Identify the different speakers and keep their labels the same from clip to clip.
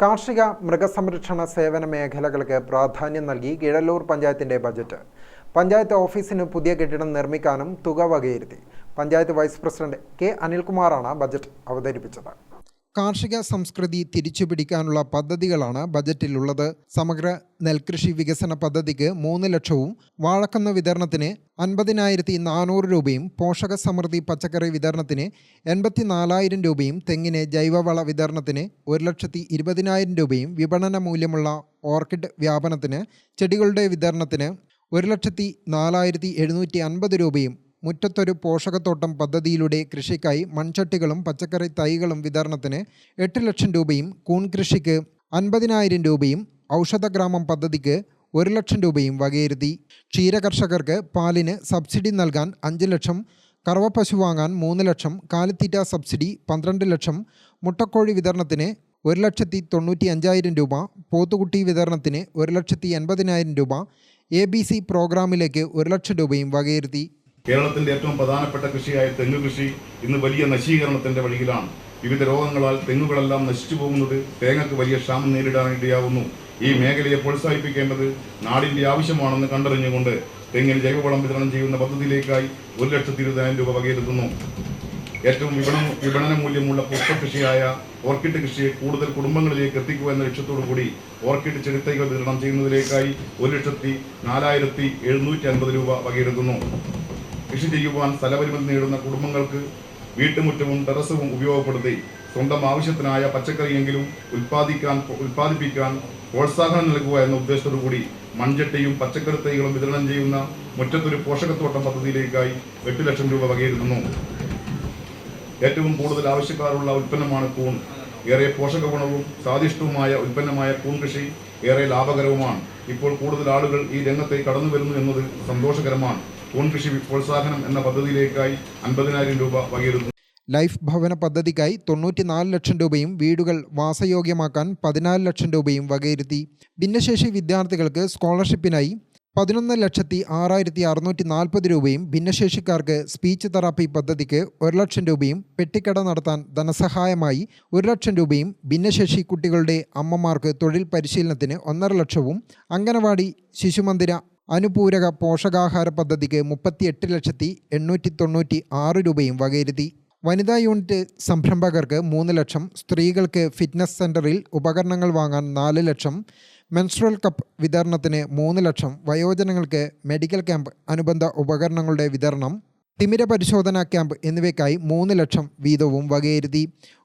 Speaker 1: കാർഷിക മൃഗസംരക്ഷണ സേവന മേഖലകൾക്ക് പ്രാധാന്യം നൽകി കിഴല്ലൂർ പഞ്ചായത്തിന്റെ ബജറ്റ്. പഞ്ചായത്ത് ഓഫീസിന് പുതിയ കെട്ടിടം നിർമ്മിക്കാനും തുക വകയിരുത്തി. പഞ്ചായത്ത് വൈസ് പ്രസിഡന്റ് കെ അനിൽകുമാറാണ് ബജറ്റ് അവതരിപ്പിച്ചത്. കാർഷിക സംസ്കൃതി തിരിച്ചുപിടിക്കാനുള്ള പദ്ധതികളാണ് ബജറ്റിലുള്ളത്. സമഗ്ര നെൽകൃഷി വികസന പദ്ധതിക്ക് മൂന്ന് ലക്ഷവും വാഴക്കന്ന് വിതരണത്തിന് അൻപതിനായിരത്തി നാനൂറ് രൂപയും പോഷക സമൃദ്ധി പച്ചക്കറി വിതരണത്തിന് എൺപത്തി നാലായിരം രൂപയും തെങ്ങിന് ജൈവവള വിതരണത്തിന് ഒരു ലക്ഷത്തി ഇരുപതിനായിരം രൂപയും വിപണന മൂല്യമുള്ള ഓർക്കിഡ് വ്യാപനത്തിന് ചെടികളുടെ വിതരണത്തിന് ഒരു ലക്ഷത്തി നാലായിരത്തി എഴുന്നൂറ്റി അൻപത് രൂപയും മുറ്റത്തൊരു പോഷകത്തോട്ടം പദ്ധതിയിലൂടെ കൃഷിക്കായി മൺചട്ടികളും പച്ചക്കറി തൈകളും വിതരണത്തിന് എട്ട് ലക്ഷം രൂപയും കൂൺ കൃഷിക്ക് അൻപതിനായിരം രൂപയും ഔഷധഗ്രാമം പദ്ധതിക്ക് ഒരു ലക്ഷം രൂപയും വകയിരുത്തി. ക്ഷീര കർഷകർക്ക് പാലിന് സബ്സിഡി നൽകാൻ അഞ്ച് ലക്ഷം കറവപ്പശു വാങ്ങാൻ മൂന്ന് ലക്ഷം കാലിത്തീറ്റ സബ്സിഡി പന്ത്രണ്ട് ലക്ഷം മുട്ടക്കോഴി വിതരണത്തിന് ഒരു ലക്ഷത്തി തൊണ്ണൂറ്റി അഞ്ചായിരം രൂപ പോത്തുകുട്ടി വിതരണത്തിന് ഒരു ലക്ഷത്തി എൺപതിനായിരം രൂപ എ ബി സി പ്രോഗ്രാമിലേക്ക് ഒരു ലക്ഷം രൂപയും വകയിരുത്തി.
Speaker 2: കേരളത്തിന്റെ ഏറ്റവും പ്രധാനപ്പെട്ട കൃഷിയായ തെങ്ങ് കൃഷി ഇന്ന് വലിയ നശീകരണത്തിന്റെ വഴിയിലാണ്. വിവിധ രോഗങ്ങളാൽ തെങ്ങുകളെല്ലാം നശിച്ചു പോകുന്നത് തേങ്ങക്ക് വലിയ ക്ഷാമം നേരിടാനിടയാവുന്നു ഈ മേഖലയെ പ്രോത്സാഹിപ്പിക്കേണ്ടത് നാടിന്റെ ആവശ്യമാണെന്ന് കണ്ടറിഞ്ഞുകൊണ്ട് തെങ്ങിന് ജൈവവളം വിതരണം ചെയ്യുന്ന പദ്ധതിയിലേക്കായി ഒരു ലക്ഷത്തി ഇരുപതിനായിരം രൂപ വകയിരുത്തുന്നു. ഏറ്റവും വിപണന വിപണന മൂല്യമുള്ള പുഷ്പകൃഷിയായ ഓർക്കിഡ് കൃഷിയെ കൂടുതൽ കുടുംബങ്ങളിലേക്ക് എത്തിക്കുക എന്ന ലക്ഷ്യത്തോടു കൂടി ഓർക്കിഡ് ചെടിത്തൈകൾ വിതരണം ചെയ്യുന്നതിലേക്കായി ഒരു ലക്ഷത്തി നാലായിരത്തി എഴുന്നൂറ്റി അൻപത് രൂപ വകയിരുത്തുന്നു. കൃഷി ചെയ്യുവാൻ സ്ഥലപരിമിതി നേടുന്ന കുടുംബങ്ങൾക്ക് വീട്ടുമുറ്റവും ടെറസും ഉപയോഗപ്പെടുത്തി സ്വന്തം ആവശ്യത്തിനായ പച്ചക്കറിയെങ്കിലും ഉൽപ്പാദിക്കാൻ ഉൽപ്പാദിപ്പിക്കാൻ പ്രോത്സാഹനം നൽകുക എന്ന ഉദ്ദേശത്തോടുകൂടി മൺചട്ടിയും പച്ചക്കറി തൈകളും വിതരണം ചെയ്യുന്ന മുറ്റത്തൊരു പോഷകത്തോട്ടം പദ്ധതിയിലേക്കായി എട്ട് ലക്ഷം രൂപ വകയിരുത്തുന്നു. ഏറ്റവും കൂടുതൽ ആവശ്യക്കാരുള്ള ഉൽപ്പന്നമാണ് കൂൺ. ഏറെ പോഷക ഗുണവും സ്വാദിഷ്ടവുമായ ഉൽപ്പന്നമായ കൂൺ കൃഷി ഏറെ ലാഭകരവുമാണ്. ഇപ്പോൾ കൂടുതൽ ആളുകൾ ഈ രംഗത്തെ കടന്നു വരുന്നു എന്നത് സന്തോഷകരമാണ്. കൂൺ കൃഷി പ്രോത്സാഹനം എന്ന പദ്ധതിയിലേക്കായി അൻപതിനായിരം രൂപ വകയിരുന്നു.
Speaker 1: ലൈഫ് ഭവന പദ്ധതിക്കായി തൊണ്ണൂറ്റിനാല് ലക്ഷം രൂപയും വീടുകൾ വാസയോഗ്യമാക്കാൻ പതിനാല് ലക്ഷം രൂപയും വകയിരുത്തി. ഭിന്നശേഷി വിദ്യാർത്ഥികൾക്ക് സ്കോളർഷിപ്പിനായി പതിനൊന്ന് ലക്ഷത്തി ആറായിരത്തി അറുന്നൂറ്റി നാൽപ്പത് രൂപയും ഭിന്നശേഷിക്കാർക്ക് സ്പീച്ച് തെറാപ്പി പദ്ധതിക്ക് ഒരു ലക്ഷം രൂപയും പെട്ടിക്കട നടത്താൻ ധനസഹായമായി ഒരു ലക്ഷം രൂപയും ഭിന്നശേഷി കുട്ടികളുടെ അമ്മമാർക്ക് തൊഴിൽ പരിശീലനത്തിന് ഒന്നര ലക്ഷവും അംഗനവാടി ശിശുമന്ദിര അനുപൂരക പോഷകാഹാര പദ്ധതിക്ക് മുപ്പത്തിയെട്ട് ലക്ഷത്തി എണ്ണൂറ്റി തൊണ്ണൂറ്റി ആറ് രൂപയും വകയിരുത്തി. വനിതാ യൂണിറ്റ് സംരംഭകർക്ക് മൂന്ന് ലക്ഷം സ്ത്രീകൾക്ക് ഫിറ്റ്നസ് സെന്ററിൽ ഉപകരണങ്ങൾ വാങ്ങാൻ നാല് ലക്ഷം മെൻസ്ട്രൽ കപ്പ് വിതരണത്തിന് മൂന്ന് ലക്ഷം വയോജനങ്ങൾക്ക് മെഡിക്കൽ ക്യാമ്പ് അനുബന്ധ ഉപകരണങ്ങളുടെ വിതരണം തിമിര പരിശോധനാ ക്യാമ്പ് എന്നിവയ്ക്കായി മൂന്ന് ലക്ഷം വീതവും വകയിരുത്തി.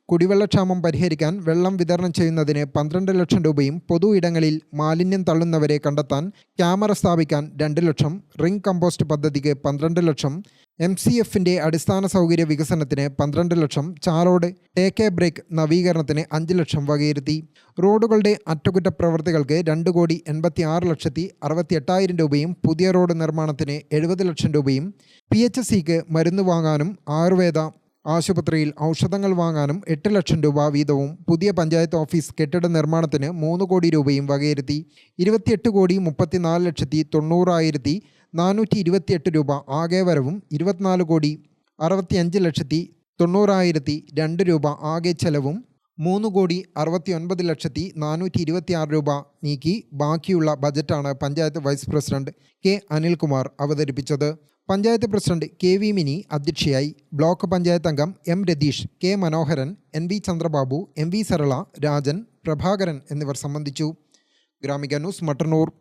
Speaker 1: കുടിവെള്ളക്ഷാമം പരിഹരിക്കാൻ വെള്ളം വിതരണം ചെയ്യുന്നതിന് പന്ത്രണ്ട് ലക്ഷം രൂപയും പൊതു ഇടങ്ങളിൽ മാലിന്യം തള്ളുന്നവരെ കണ്ടെത്താൻ ക്യാമറ സ്ഥാപിക്കാൻ രണ്ട് ലക്ഷം റിംഗ് കമ്പോസ്റ്റ് പദ്ധതിക്ക് പന്ത്രണ്ട് ലക്ഷം എം സി എഫിന്റെ അടിസ്ഥാന സൗകര്യ വികസനത്തിന് പന്ത്രണ്ട് lakh Charode take a break നവീകരണത്തിന് അഞ്ച് ലക്ഷം വകയിരുത്തി. റോഡുകളുടെ അറ്റകുറ്റപ്രവൃത്തികൾക്ക് രണ്ട് കോടി എൺപത്തി ആറ് ലക്ഷത്തി അറുപത്തി എട്ടായിരം രൂപയും പുതിയ റോഡ് നിർമ്മാണത്തിന് എഴുപത് ലക്ഷം രൂപയും പി എച്ച് സിക്ക് മരുന്ന് വാങ്ങാനും ആയുർവേദ ആശുപത്രിയിൽ ഔഷധങ്ങൾ വാങ്ങാനും എട്ട് ലക്ഷം രൂപ വീതവും പുതിയ പഞ്ചായത്ത് ഓഫീസ് കെട്ടിട നിർമ്മാണത്തിന് മൂന്ന് കോടി രൂപയും വകയിരുത്തി. ഇരുപത്തിയെട്ട് കോടി മുപ്പത്തിനാല് ലക്ഷത്തി തൊണ്ണൂറായിരത്തി നാനൂറ്റി ഇരുപത്തിയെട്ട് രൂപ ആകെ വരവും ഇരുപത്തിനാല് കോടി അറുപത്തിയഞ്ച് ലക്ഷത്തി തൊണ്ണൂറായിരത്തി രണ്ട് രൂപ ആകെ ചെലവും മൂന്ന് കോടി അറുപത്തി ഒൻപത് ലക്ഷത്തി നാനൂറ്റി ഇരുപത്തിയാറ് രൂപ നീക്കി ബാക്കിയുള്ള ബജറ്റാണ് panchayat vice president K Anilkumar അവതരിപ്പിച്ചത്. Panchayat president K V Mini അധ്യക്ഷയായി ബ്ലോക്ക് പഞ്ചായത്ത് അംഗം M Ratheesh K Manoharan N V Chandrababu M V Sarala Rajan Prabhakaran എന്നിവർ സംബന്ധിച്ചു. ഗ്രാമിക ന്യൂസ് മട്ടന്നൂർ.